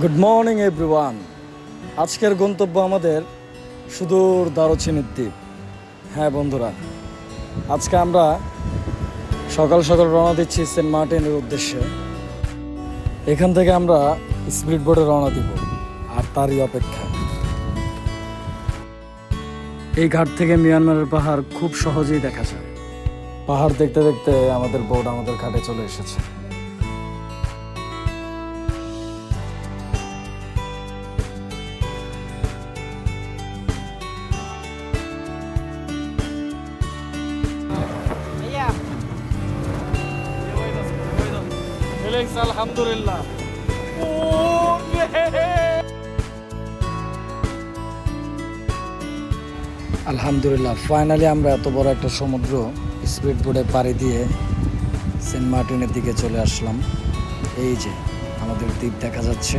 Good morning everyone আজকের গন্তব্য আমাদের সুদূর দারুচিনির দ্বীপ। হ্যাঁ বন্ধুরা, আজকে আমরা সকাল সকাল রওনা দিচ্ছি সেন্ট মার্টিনের উদ্দেশ্যে। এখান থেকে আমরা স্পিড বোটে রওনা দিব, আর তারই অপেক্ষা। এই ঘাট থেকে মিয়ানমারের পাহাড় খুব সহজেই দেখা যায়। পাহাড় দেখতে দেখতে আমাদের বোট আমাদের ঘাটে চলে এসেছে। আলহামদুলিল্লাহ। আলহামদুলিল্লাহ ফাইনালি আমরা এত বড় একটা সমুদ্র স্পিড বোটে পাড়ি দিয়ে সেন্ট মার্টিনের দিকে চলে আসলাম। এই যে, আমাদের দ্বীপ দেখা যাচ্ছে।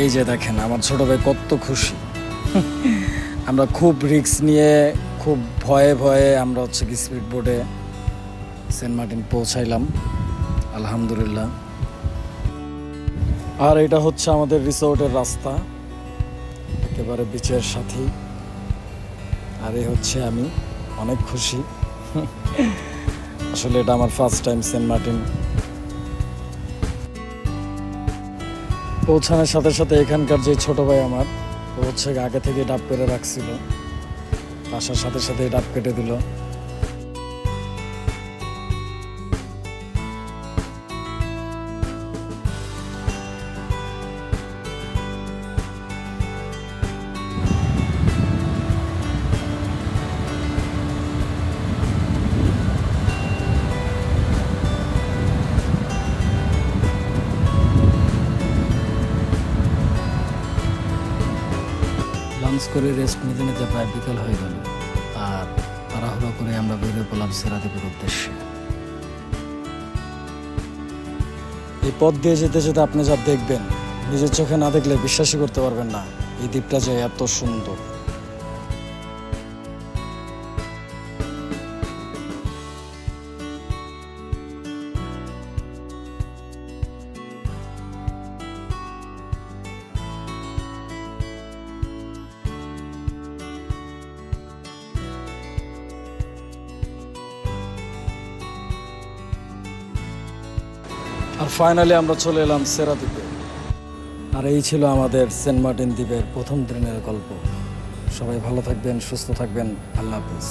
এই যে দেখেন, আমার ছোট ভাই কত খুশি। আমরা খুব রিস্ক নিয়ে খুব ভয়ে ভয়ে আমরা হচ্ছে কি স্পিড বোটে সেন্ট মার্টিন পৌঁছাইলাম। আলহামদুলিল্লাহ। আর এটা হচ্ছে আমাদের রিসোর্টের রাস্তা, একেবারে বিচের সাথেই। আর এই হচ্ছে আমি, অনেক খুশি। আসলে এটা আমার ফার্স্ট টাইম সেন্ট মার্টিন। পৌঁছানোর সাথে সাথে এখানকার যে ছোট ভাই আমার, ও হচ্ছে আগে থেকে ডাব পেরে রাখছিল। আসার সাথে সাথে ডাব কেটে দিল। লাঞ্চ করে রেস্ট নিতে নিতে প্রায় বিকেল হয়ে গেল। আর তাড়াহুড়ো করে আমরা বেরিয়ে পড়লাম সেরাদ্বীপের উদ্দেশ্যে। এই পথ দিয়ে যেতে যেতে আপনি যা দেখবেন, নিজের চোখে না দেখলে বিশ্বাসই করতে পারবেন না। এই দ্বীপটা যে এত সুন্দর। আর ফাইনালি আমরা চলে এলাম সেরা দ্বীপে আর এই ছিল আমাদের সেন্ট মার্টিন দ্বীপের প্রথম দিনের গল্প। সবাই ভালো থাকবেন, সুস্থ থাকবেন। আল্লাহ হাফিজ।